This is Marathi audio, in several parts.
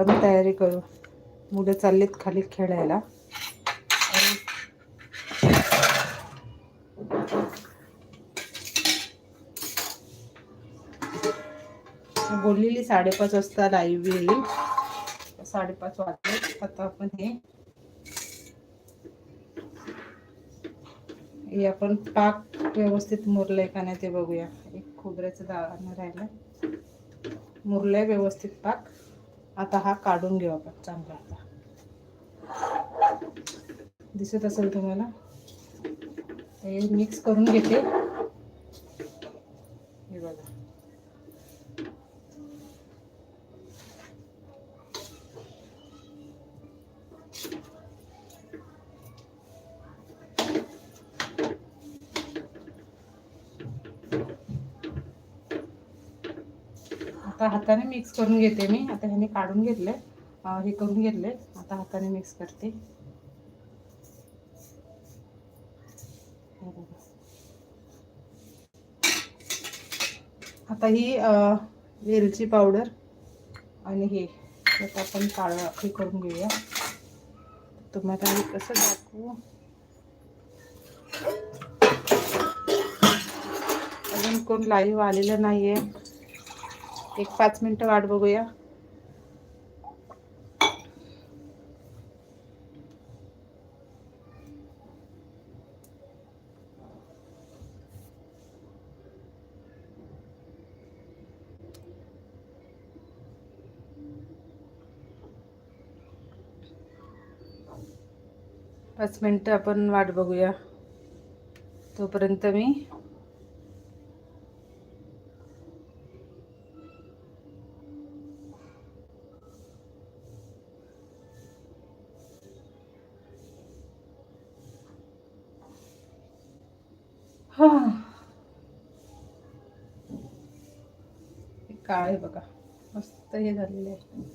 आपण तयारी करू. मुलं चाललेत खाली खेळायला. बोललेली साडेपाच वाजता लाईव्ह येईल. साडेपाच वाजले. आता आपण हे आपण पाक व्यवस्थित मुरलंय का नाही ते बघूया. एक खोबऱ्याचं दाणं राहिलं मुरलंय व्यवस्थित पाक. आता हा काढून घेऊ आपण चांगला आता. दिसत असेल तुम्हाला? हे मिक्स करून घेते. हे बघा. आता हाताने मिक्स करून घेते मी. आता ह्याने काढून घेतले हे करून घेतले आता हाताने मिक्स करते. आता ही वेलची पावडर आणि हे. त्यात आपण काळ हे करून घेऊया. तुम्हाला मी कसं दाखवू? अजून कोण लाईव्ह आलेलं नाही आहे एक पाच मिनिटं वाट बघूया. पाच मिनिटं आपण वाट बघूया. तोपर्यंत मी आहे बघा. मस्त हे झालेलं आहे.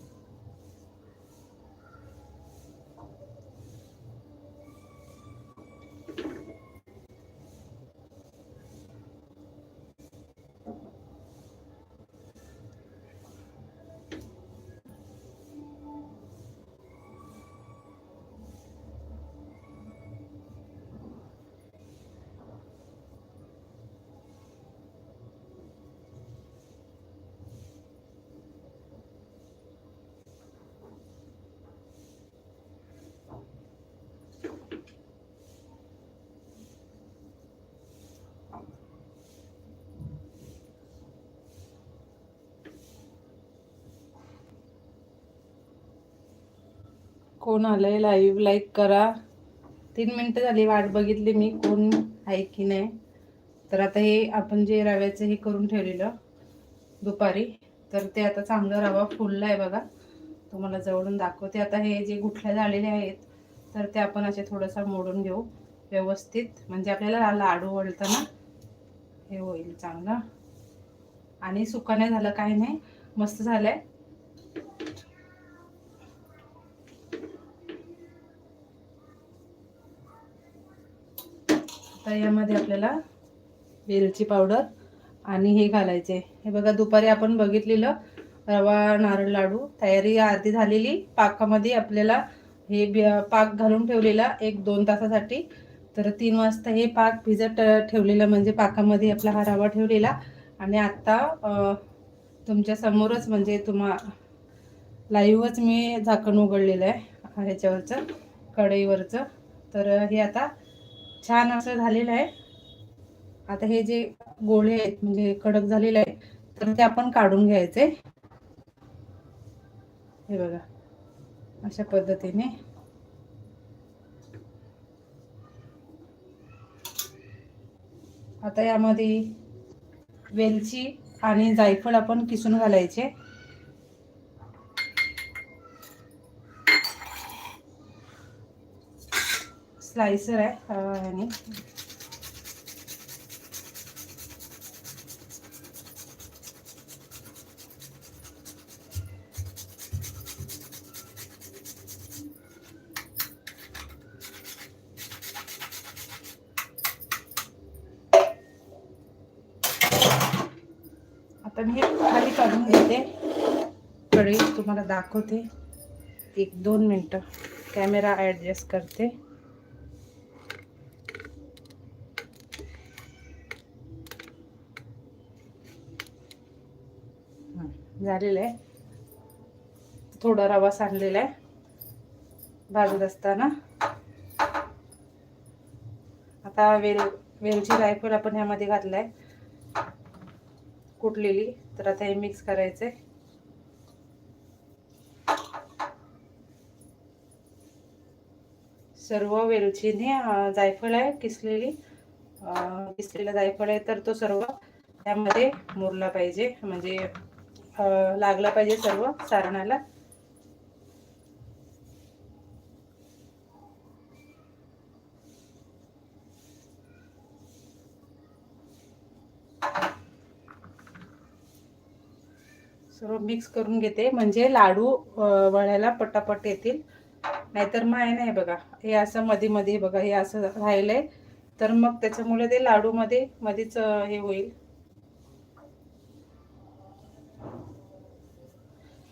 कोण आलंय लाईव्ह लाईक करा. तीन मिनटं झाली वाट बघितली मी कोण आहे की नाही. तर आता हे आपण जे रव्याचं हे करून ठेवलेलं दुपारी तर ते आता चांगलं रवा फुलला आहे बघा. तुम्हाला जवळून दाखवते. आता हे जे गुठल्या झालेले आहेत तर ते आपण असे थोडंसं मोडून घेऊ. व्यवस्थित. म्हणजे आपल्याला लाडू वळताना हे होईल चांगलं. आणि सुका नाही झालं काही नाही. मस्त झालं आहे आता यामध्ये आपल्याला वेलची पावडर आणि हे घालायचे. हे बघा दुपारी आपण बघितलेलं रवा नारळ लाडू तयारी आधी झालेली. पाकामध्ये आपल्याला हे पाक घालून ठेवलेला एक दोन तासासाठी. तर तीन वाजता हे पाक भिजत ठेवलेलं म्हणजे पाकामध्ये आपला हा रवा ठेवलेला. आणि आत्ता तुमच्या समोरच म्हणजे तुम्हा लाईव्हच मी झाकण उघडलेलं आहे ह्याच्यावरचं कढईवरचं. तर हे आता छान असं झालेलं आहे. आता हे जे गोळे आहेत म्हणजे कडक झालेले आहे तर ते आपण काढून घ्यायचे. हे बघा अशा पद्धतीने. आता यामध्ये वेलची आणि जायफळ आपण किसून घालायचे. स्लायसर है हे खाली काढून घेते एक दोन मिनटं। कॅमेरा ॲडजस्ट करते। झालेलं आहे. थोडा रवा सांडलेला आहे. भाजत असताना. आता वेल वेलची रायफल आपण ह्यामध्ये घातलाय. कुटलेली. तर आता हे मिक्स करायचंय. सर्व वेलचीने जायफळ आहे किसलेली. किसलेला जायफळ आहे तर तो सर्व त्यामध्ये मुरला पाहिजे. म्हणजे लागला पाहिजे सर्व सारणाला. सर्व मिक्स करून घेते. म्हणजे लाडू वळायला पटापट येतील. नाहीतर मग आहे नाही बघा. हे असं मध्ये मध्ये बघा. हे असं राहिलंय. तर मग त्याच्यामुळे ते लाडू मध्ये मध्येच हे होईल.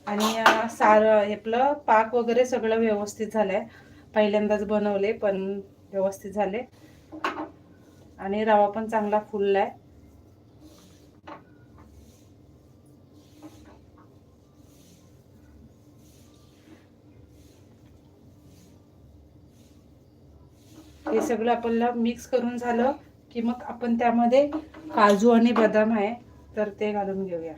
आणि सार हे आपलं पाक वगैरे सगळं व्यवस्थित झालंय. पहिल्यांदाच बनवले पण व्यवस्थित झाले. आणि रवा पण चांगला फुललाय. हे सगळं आपल्याला मिक्स करून झालं की मग आपण त्यामध्ये काजू आणि बदाम आहे तर ते घालून घेऊया.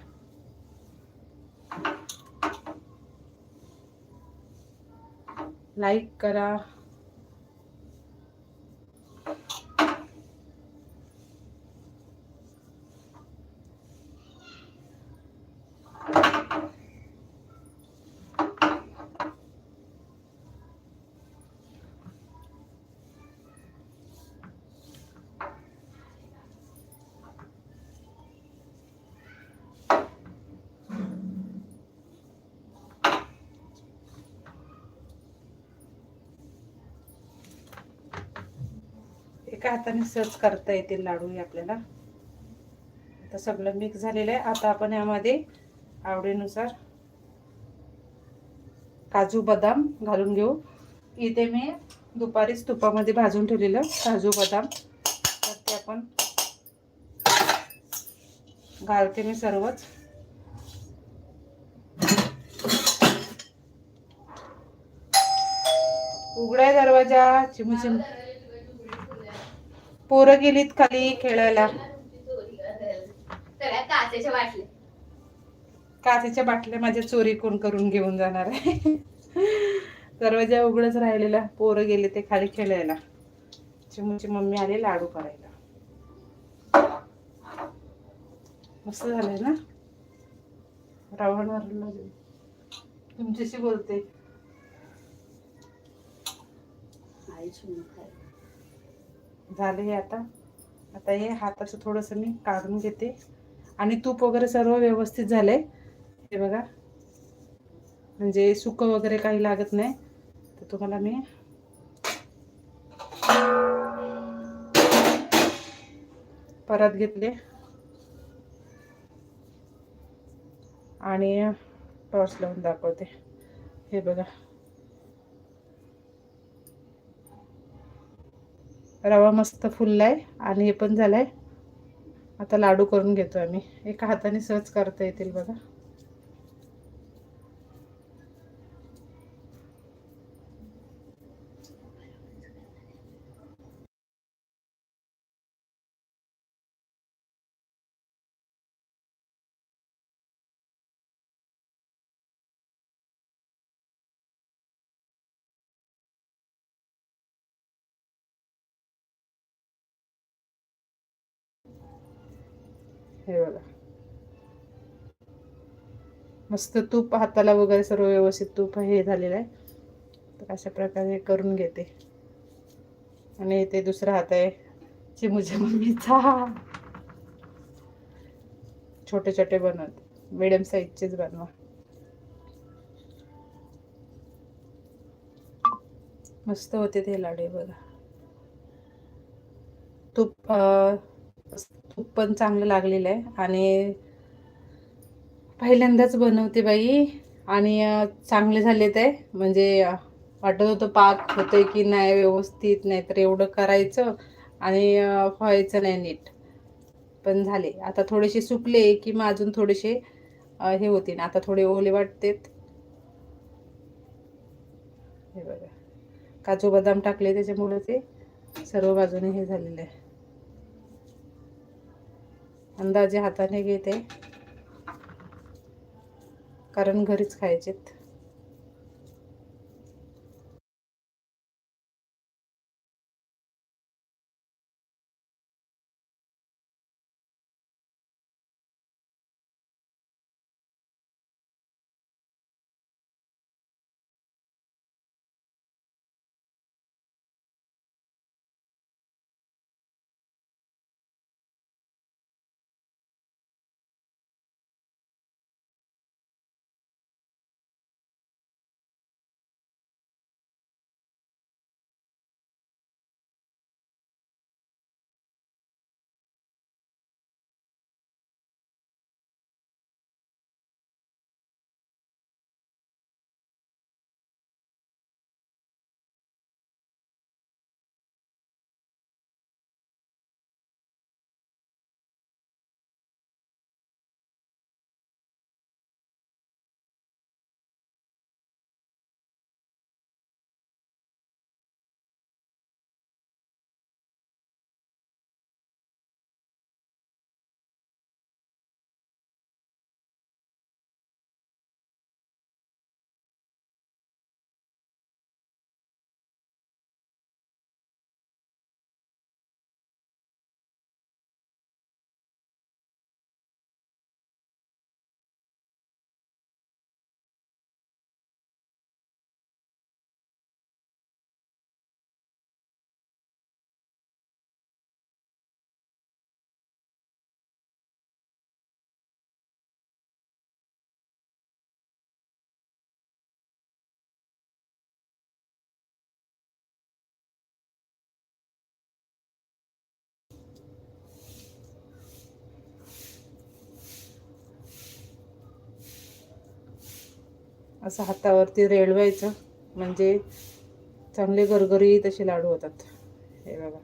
लाईक करा. एका हाताने सहज करता येतील लाडू हे आपल्याला. आता सगळं मिक्स झालेलं आहे. आता आपण यामध्ये आवडीनुसार काजू बदाम घालून घेऊ. इथे मी दुपारीच तुपामध्ये भाजून ठेवलेलं काजू बदाम. तर ते आपण घालते मी सर्वच. उघडाय दरवाजा चिमचिम पोरं गेलीत खाली खेळायला. काचेच्या बाटल्या. काचेच्या बाटल्या माझ्या चोरी कोण करून घेऊन जाणार आहे? दरवाजा उघडच राहिलेला. पोरं गेले ते खाली खेळायला. चिमूची मम्मी आली लाडू करायला. मस्त झालंय ना? रावण हरलं. तुमच्याशी बोलते. झालं हे आता. आता हे हाताचं थोडंसं मी काढून घेते. आणि तूप वगैरे सर्व व्यवस्थित झाले हे बघा. म्हणजे सुकं वगैरे काही लागत नाही. तर तुम्हाला मी परत घेतले. आणि टॉर्च लावून दाखवते. हे बघा. रवा मस्त फुललाय आणि हे पण झालंय. आता लाडू करून घेतो आम्ही. एका हाताने सहज करता येतील बघा. हे बघा मस्त तूप हाताला वगैरे सर्व व्यवस्थित तूप हे झालेलं आहे. तर अशा प्रकारे करून घेते. आणि इथे दुसरा हात आहे. चिमूच्या मम्मीचा. छोटे छोटे बनवत. मिडियम साईजचेच बनवा. मस्त होते ते लाडू बघा. तूप तूप पण चांगलं लागलेलं आहे. आणि पहिल्यांदाच बनवते बाई. आणि चांगले झाले ते. म्हणजे वाटत होतं पाक होतंय की नाही व्यवस्थित नाही तर एवढं करायचं आणि व्हायचं नाही नीट. पण झाले. आता थोडेसे सुकले की मग अजून थोडेसे हे हे होतील आता थोडे ओले वाटतेत. हे बघा. काजू बदाम टाकले त्याच्यामुळे ते सर्व बाजूने हे झालेलं आहे. अंदाजे हाताने घेते. कारण घरीच खायचेत. असं हातावरती रेळवायचं म्हणजे चांगले गरगरी तसे लाडू होतात. हे बघा.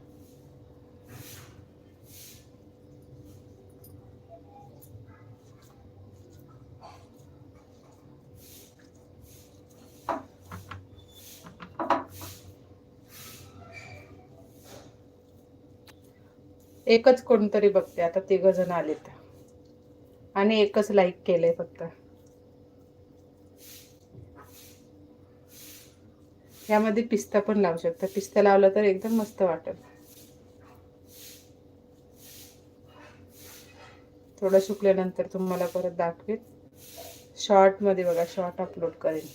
एकच कोणतरी बघते. आता तिघ जण आलेत. आणि एकच लाईक केलंय फक्त. यामध्ये पिस्ता पण लावू शकता. पिस्ता लावला तर एकदम मस्त वाटेल. थोडं सुकल्यानंतर तुम्हाला परत दाखवेल शॉर्टमध्ये बघा शॉर्ट अपलोड करेन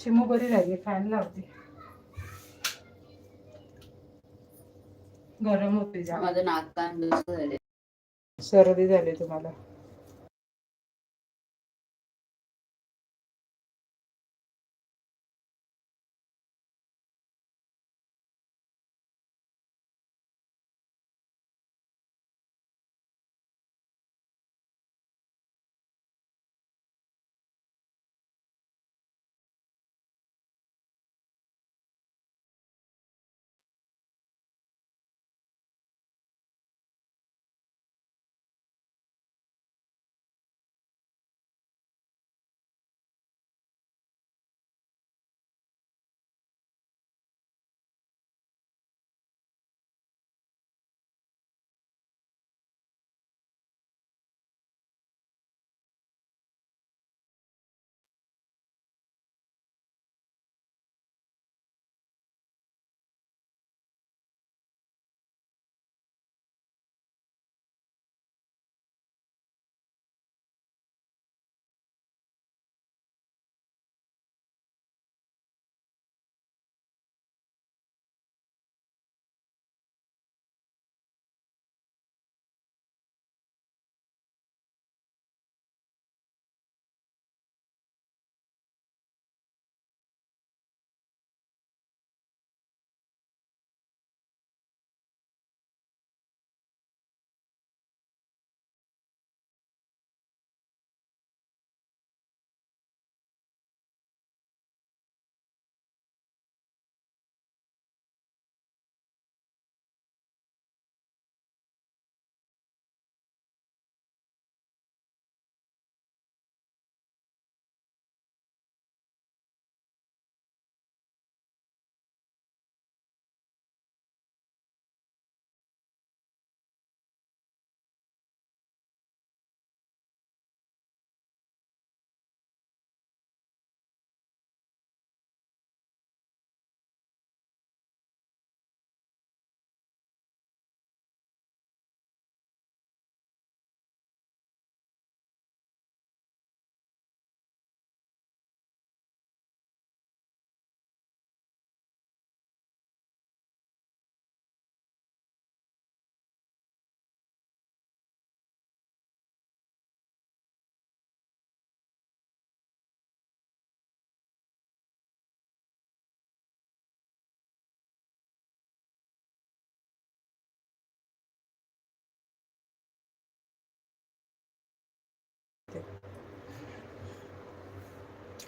चिमू बरी राहिली फॅन लावते. गरम होते माझं नाक सर्दी झाली तुम्हाला.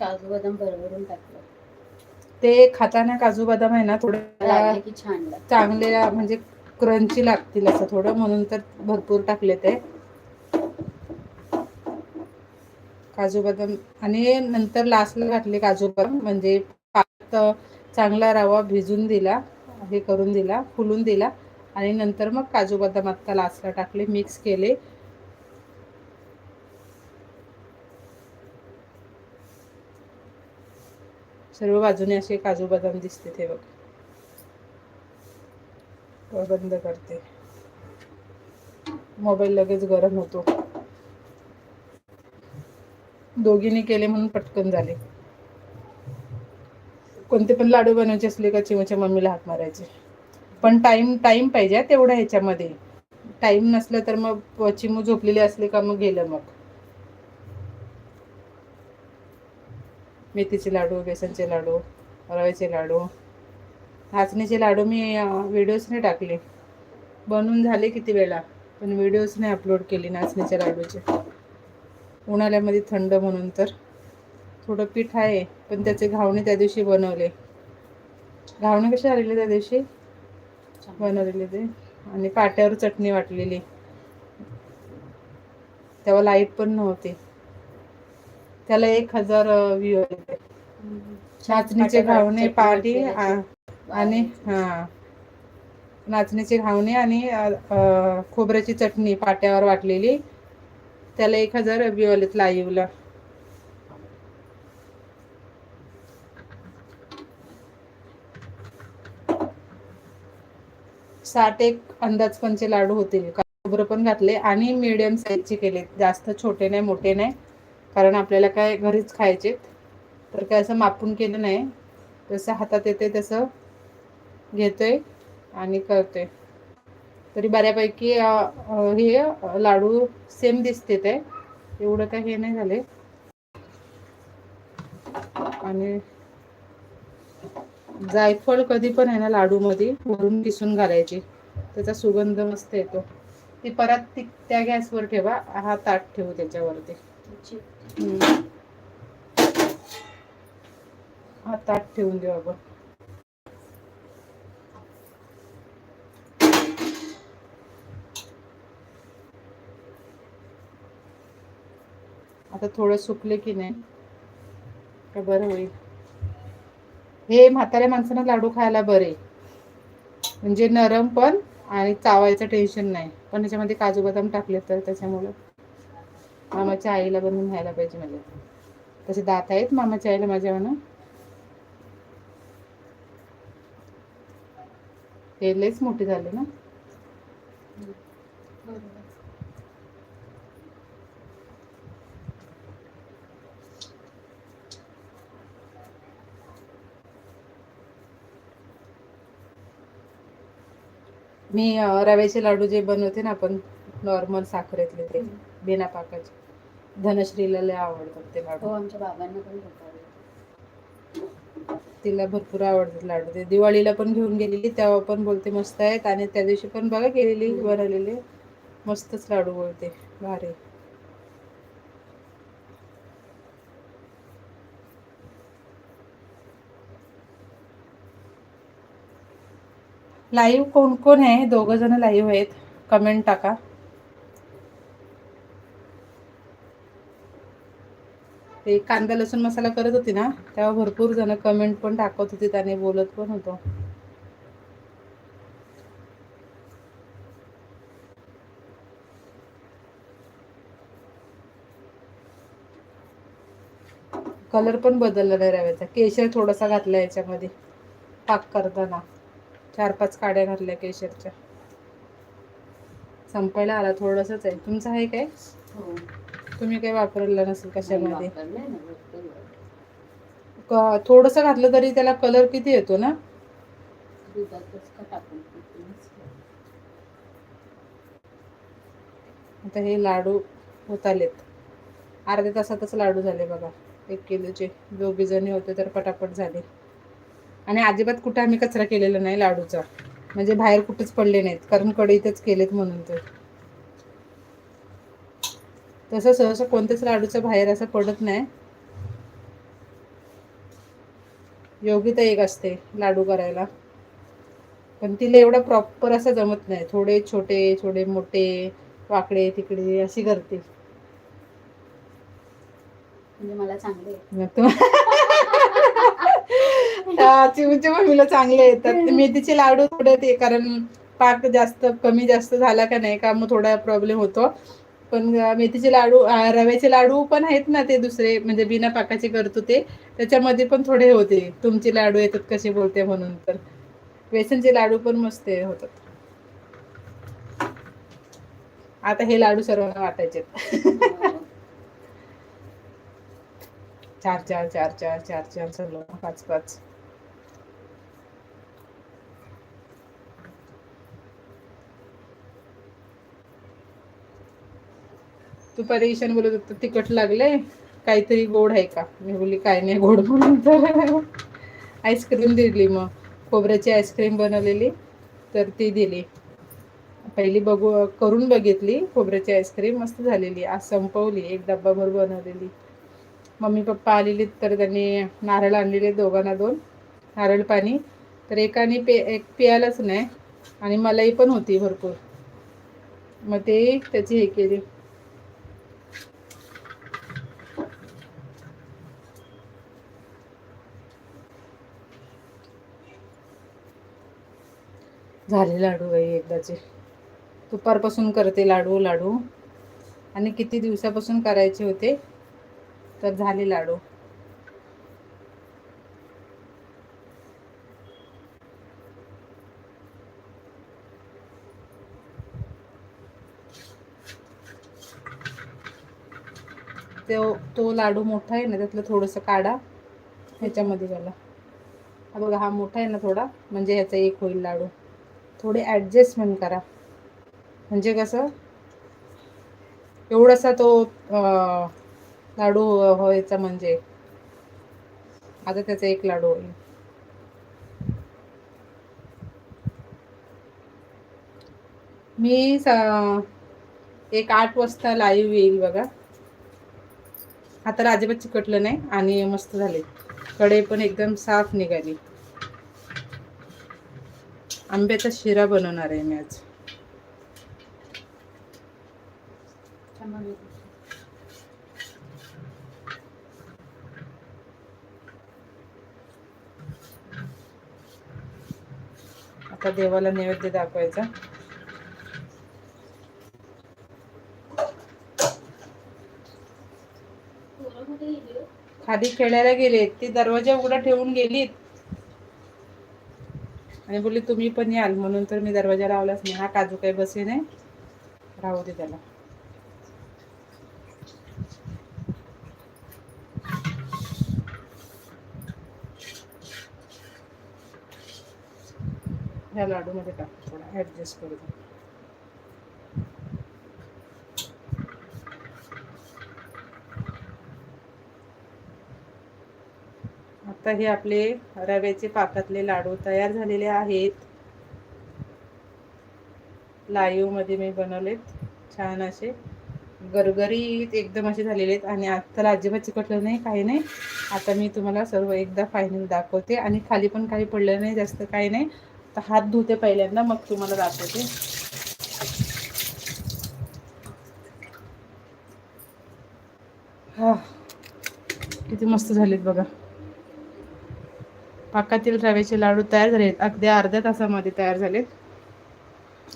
काजू बदाम भरभरून टाकलं. ते खाताना काजू बदाम आहे ना थोडं लागले की छान लागतं चांगले म्हणजे क्रंची लागतील असं थोडं म्हणून तर भरपूर टाकले ते. काजू बदाम आणि नंतर लास्टला घातले काजू बदाम म्हणजे पात चांगला रवा भिजून दिला हे करून दिला फुलून दिला. आणि नंतर मग काजू बदाम आत्ता लास्टला टाकले मिक्स केले. सर्व बाजूने असे काजू बदाम दिसते ते बघ. तो बंद करते. मोबाईल लगेच गरम होतो. दोघींनी केले म्हणून पटकन झाले. कोणते पण लाडू बनवायचे असले का चिमच्या मम्मीला हात मारायचे. पण टाइम टाइम पाहिजे तेवढा ह्याच्यामध्ये. टाइम नसलं तर मग चिमू झोपलेली असली का मग गेलं मग. मेथीचे लाडू बेसनचे लाडू रव्याचे लाडू. नाचणीचे लाडू मी व्हिडिओज नाही टाकले. बनवून झाले किती वेळा पण व्हिडिओज नाही अपलोड केली नाचणीच्या लाडूचे. उन्हाळ्यामध्ये थंड म्हणून तर. थोडं पीठ आहे पण त्याचे घावणे त्या दिवशी बनवले. घावणे कसे आलेले त्या दिवशी? बनवलेले ते. आणि पाट्यावर चटणी वाटलेली. तेव्हा लाइट पण नव्हती. त्याला एक हजार व्ह्यू नाचणीचे घावणे पाटी आ- आणि हा. नाचणीचे घावणे आणि खोबऱ्याची चटणी पाट्यावर वाटलेली. त्याला एक हजार व्यू आलेत लाईव्हला साठ एक अंदाजपंचे लाडू होतील. खोबरं पण घातले आणि मिडियम साईजचे केले जास्त छोटे नाही मोठे नाही. कारण आपल्याला काय घरीच खायचे. तर काय असं मापून केलं नाही. जसं हातात येते तसं घेतोय आणि करतोय. तरी बऱ्यापैकी हे लाडू सेम दिसते ते. एवढं काय हे नाही झाले. आणि जायफळ कधी पण आहे ना लाडूमध्ये वरून किसून घालायची. त्याचा सुगंध मस्त येतो. ती परत ती त्या गॅसवर ठेवा. हा ताट ठेवू त्याच्यावरती. हा ताट ठेवून देऊ आपण. आता थोडं सुकले की नाही का बरं होईल. हे म्हाताऱ्या माणसांना लाडू खायला बरे. म्हणजे नरम पण आणि चावायचं टेन्शन नाही. पण याच्यामध्ये काजू बदाम टाकले तर त्याच्यामुळं. मामाच्या आईला बनवून व्हायला पाहिजे मला. तसे दात आहेत मामाच्या आईला माझ्या म्हणून. ते लयच मोठे झाले ना. मी रव्याचे लाडू जे बनवते ना आपण नॉर्मल साखरेतले ते. बिना पाकाचे धनश्रीला लय आवडतात ते हो लाडू आमच्या बाबांना पण. तिला भरपूर आवडतात लाडू. ते दिवाळीला पण घेऊन गेलेली तेव्हा पण बोलते मस्त आहेत. आणि त्या दिवशी पण बघा गेलेली बनवलेली मस्तच लाडू बोलते. भारी. लाईव्ह कोण कोण आहे? दोघ जण लाईव्ह आहेत. कमेंट टाका. ते कांदा लसूण मसाला करत होती ना तेव्हा भरपूर जण कमेंट पण टाकत होती त्याने बोलत पण होतो. कलर पण बदलला नाही रव्याचा. केशर थोडासा घातला याच्यामध्ये पाक करताना. चार पाच काड्या घातल्या केशरच्या. संपायला आला थोडंसंच आहे. तुमचं आहे काय? हो. तुम्ही काही वापरलं नसेल कशामध्ये? थोडस घातलं तरी त्याला कलर किती येतो ना? आता हे लाडू होत आलेत अर्ध्या तासातच लाडू झाले बघा. एक किलोचे. दोघी जणी होते तर पटापट झाले. आणि अजिबात कुठं आम्ही कचरा केलेला नाही लाडूचा. म्हणजे बाहेर कुठेच पडले नाहीत. कारण कढईतच केलेत म्हणून तर. तसं सहसा कोणत्याच लाडूचं बाहेर असं पडत नाही. योगिता एक असते लाडू करायला. पण तिला एवढं प्रॉपर असं जमत नाही. थोडे छोटे थोडे मोठे वाकडे तिकडे अशी करते. म्हणजे मला चांगले हा, चिमूच्या मम्मीला चांगले येतात. मेथीचे लाडू थोडे ते कारण पाक जास्त कमी जास्त झाला का नाही का मग थोडा प्रॉब्लेम होतो. पण मेथीचे लाडू रव्याचे लाडू पण आहेत ना ते दुसरे म्हणजे बिना पाकाचे करतो ते. त्याच्यामध्ये पण थोडे होते. तुमचे लाडू येतात कसे बोलते म्हणून तर. बेसनचे लाडू पण मस्त होतात. आता हे लाडू सर्वांना वाटायचे. चार चार चार चार चार चार सर्व पाच पाच. तू परेशान बोलत होत तिखट लागलंय काहीतरी गोड आहे का? मी बोलली काय नाही गोड म्हणून तर आईस्क्रीम दिली मग. खोबऱ्याची आईस्क्रीम बनवलेली तर ती दिली. पहिली बघू करून बघितली खोबऱ्याची आईस्क्रीम मस्त झालेली आज संपवली एक डब्बाभर बनवलेली. मम्मी पप्पा आलेली तर त्यांनी नारळ आणलेले दोघांना दोन नारळ पाणी. तर एकाने पे एक पियालाच नाही आणि मलाई पण होती भरपूर. मग ते त्याची हे केली. झाले लाडू बाई एकदाचे. दुपारपासून करते लाडू लाडू. आणि किती दिवसापासून करायचे होते? तर झाले लाडू. तो तो लाडू मोठा आहे ना त्यातलं थोडंसं काढा. ह्याच्यामध्ये घाला. हा बघा हा मोठा आहे ना थोडा म्हणजे ह्याचा एक होईल लाडू. थोडे ॲडजस्टमेंट करा. म्हणजे कसं? एवढासा तो लाडू व्हायचा म्हणजे. आता त्याचा एक लाडू होईल. मी एक आठ वाजता लाईव्ह येईल बघा. आता अजिबात चिकटलं नाही आणि मस्त झाले. कडे पण एकदम साफ निघाली. आंब्याचा शिरा बनवणार आहे मी आज. आता देवाला नैवेद्य दाखवायचा. खाली खेळायला गेलेत ती दरवाजा उघडा ठेवून गेलीत. आणि बोलली तुम्ही पण याल म्हणून तर मी दरवाजा लावलाच नाही हा काजू काही बसे नाही. राहू दे त्याला. ह्या लाडूमध्ये टाक थोडा ऍडजस्ट करू दे आता हे आपले रव्याचे पाकातले लाडू तयार झालेले आहेत. लाईव्हमध्ये मी बनवलेत. छान असे गरगरीत एकदम असे झालेले आहेत. आणि आता अजिबात चिकटलं नाही काही नाही. आता मी तुम्हाला सर्व एकदा फायनल दाखवते. आणि खाली पण काही पडलं नाही जास्त काही नाही. तर हात धुते पहिल्यांदा मग तुम्हाला दाखवते. हा. किती मस्त झालेत बघा. पाकातील रव्याचे लाडू तयार झालेत. अगदी अर्ध्या तासामध्ये तयार झालेत.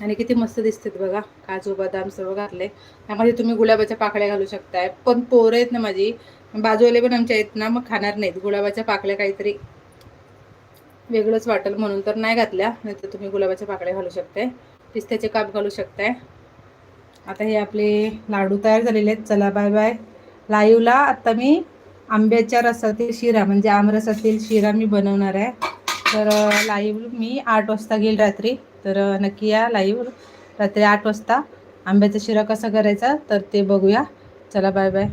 आणि किती मस्त दिसतात बघा. काजू बदाम सर्व घातले. त्यामध्ये तुम्ही गुलाबाच्या पाकळ्या घालू शकताय. पण पोरं आहेत ना माझी बाजूवाले पण आमच्या आहेत ना मग खाणार नाहीत. गुलाबाच्या पाकळ्या काहीतरी वेगळंच वाटेल म्हणून तर नाही घातल्या. नाही तर तुम्ही गुलाबाच्या पाकळ्या घालू शकताय. पिस्त्याचे काप घालू शकताय. आता हे आपले लाडू तयार झालेले आहेत. चला बाय बाय लाईव्हला आत्ता मी आंब्याच्या रसातील शिरा म्हणजे आमरसातील शिरा मी बनवणार आहे. तर लाईव्ह मी आठ वाजता घेईल रात्री. तर नक्की या लाईव्ह रात्री आठ वाजता आंब्याचा शिरा कसा करायचा तर ते बघूया. चला बाय बाय